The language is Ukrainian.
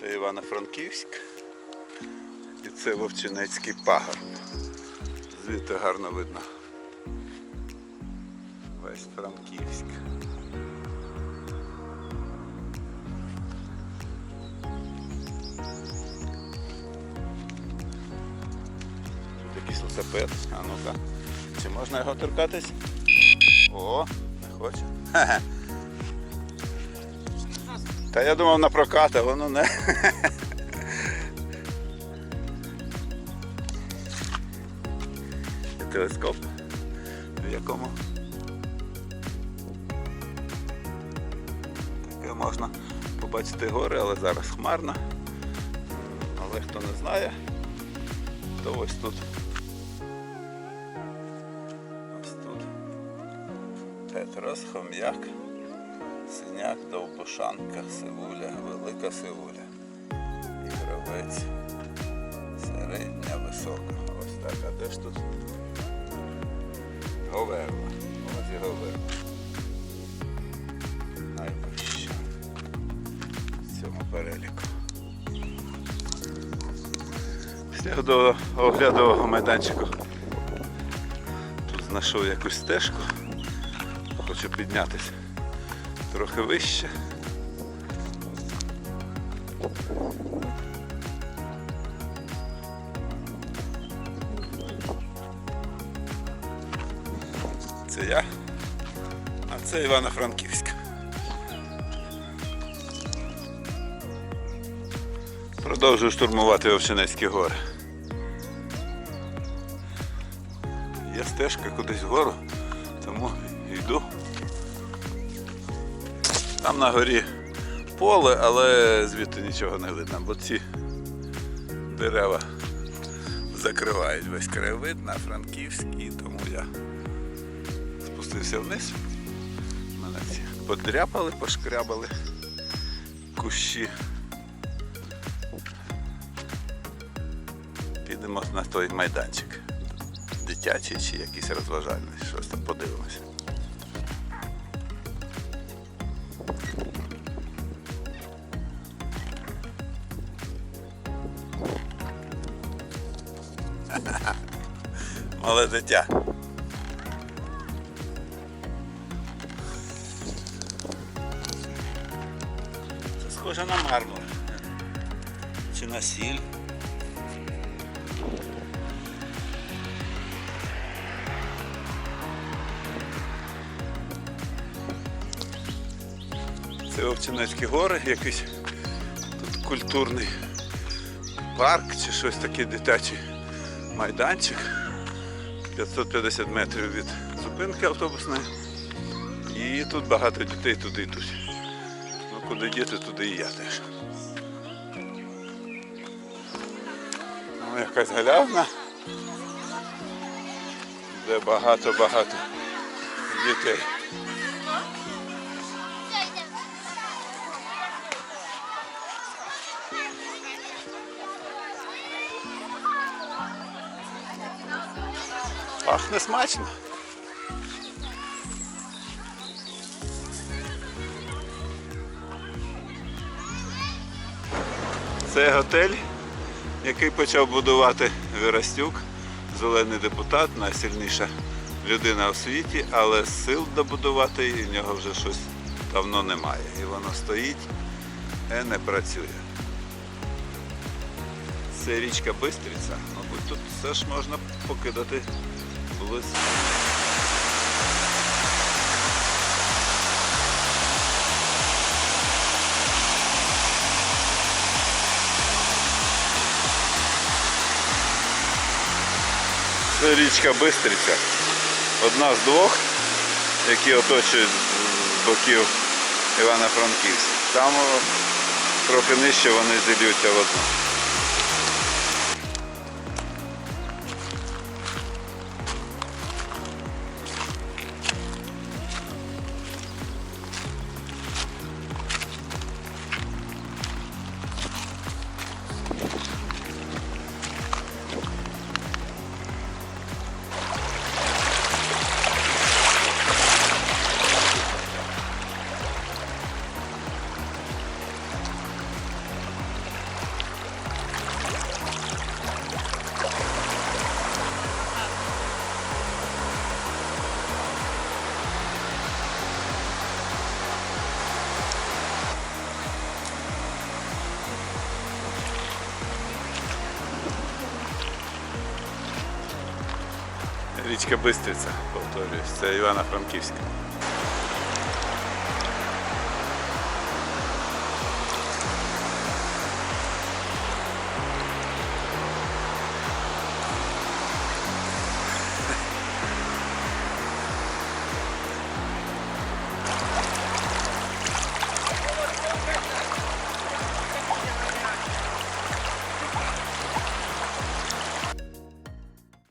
Це Івано-Франківськ. І це Вовчинецький пагорб. Звідти гарно видно. Весь Франківськ. Тут якийсь велосипед. А ну-ка. Чи можна його торкатись? О, не хоче. Та я думав на прокат, а воно не. Телескоп, в якому таке можна побачити гори, але зараз хмарно. Але хто не знає, то ось тут. Ось тут. Петрос, Хом'як. Синяк, Довбошанка, Сивуля, Велика Сивуля. І гравець. Середня, висока. Ось так. А де ж тут? Говерла. Ось і Говерла. Найвища. В цьому переліку. Після до оглядового майданчику тут знайшов якусь стежку. Хочу піднятися трохи вище. Це я, а це Івано-Франківськ. Продовжую штурмувати Овчинецькі гори. Є стежка кудись вгору, тому йду. Там на горі поле, але звідти нічого не видно, бо ці дерева закривають весь краєвид на Франківськ і тому я спустився вниз. Мене ці подряпали, пошкрябали кущі. Підемо на той майданчик. Дитячий чи якийсь розважальний, щось там подивимося. Мале дитя. Це схоже на мармур. Чи на сіль. Це Овчинецькі гори, якийсь тут культурний парк чи щось таке дитячий майданчик. 550 метрів від зупинки автобусної. І тут багато дітей туди йдуть. Ну куди діти, туди і я теж. Ну, якась галявна, де багато-багато дітей. Пахне смачно. Це готель, який почав будувати Вірастюк, зелений депутат, найсильніша людина у світі, але сил добудувати в нього вже щось давно немає. І воно стоїть і не працює. Це річка Бистриця. Мабуть, тут все ж можна покидати близько. Це річка Бистриця. Одна з двох, які оточують з боків Івано-Франківськ. Там трохи нижче вони зілються в одну. Річка Бистриця, повторюсь, це Івано-Франківська.